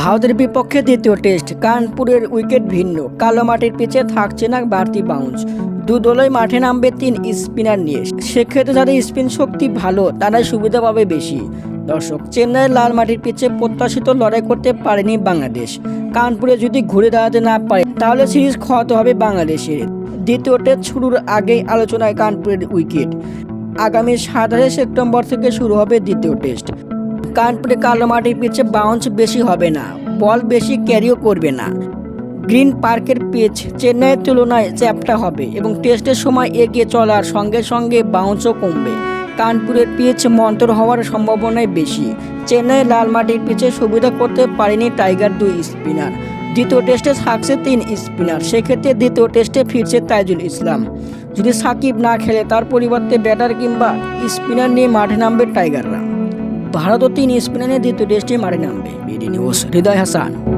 ভারতের বিপক্ষে দ্বিতীয় টেস্ট। কানপুরের উইকেট ভিন্ন। কালো মাটির পিচে থাকছে না বাড়তি বাউন্স দু দলই মাঠে নামবে তিন স্পিনার নিয়ে। সেক্ষেত্রে যাদের স্পিন শক্তি ভালো, তারাই সুবিধা পাবে বেশি। দর্শক, চেন্নাইয়ের লাল মাটির পিচে প্রত্যাশিত লড়াই করতে পারেনি বাংলাদেশ। কানপুরে যদি ঘুরে দাঁড়াতে না পারে, তাহলে সিরিজ খোয়াতে হবে বাংলাদেশের। দ্বিতীয় টেস্ট শুরুর আগেই আলোচনায় কানপুরের উইকেট। আগামী সাতাশে সেপ্টেম্বর থেকে শুরু হবে দ্বিতীয় টেস্ট। কানপুরে কালো মাটির পিচে বাউন্স বেশি হবে না। বল বেশি ক্যারিও করবে না। গ্রিন পার্কের পিচ চেন্নাইয়ের তুলনায় চ্যাপটা হবে এবং টেস্টের সময় এগিয়ে চলার সঙ্গে সঙ্গে বাউন্সও কমবে। কানপুরের পিচ মন্তর হওয়ার সম্ভাবনাই বেশি। চেন্নাই লাল মাটির পিচে সুবিধা করতে পারেনি টাইগার দুই স্পিনার দ্বিতীয় টেস্টে থাকছে তিন স্পিনার সেক্ষেত্রে দ্বিতীয় টেস্টে ফিরছে তাইজুল ইসলাম। যদি সাকিব না খেলে, তার পরিবর্তে ব্যাটার কিংবা স্পিনার নিয়ে মাঠে নামবে টাইগাররা ভারতও তিন স্পিনার দ্বিতীয় টেস্টে মারে নামবে। BD news Hridoy Hasan.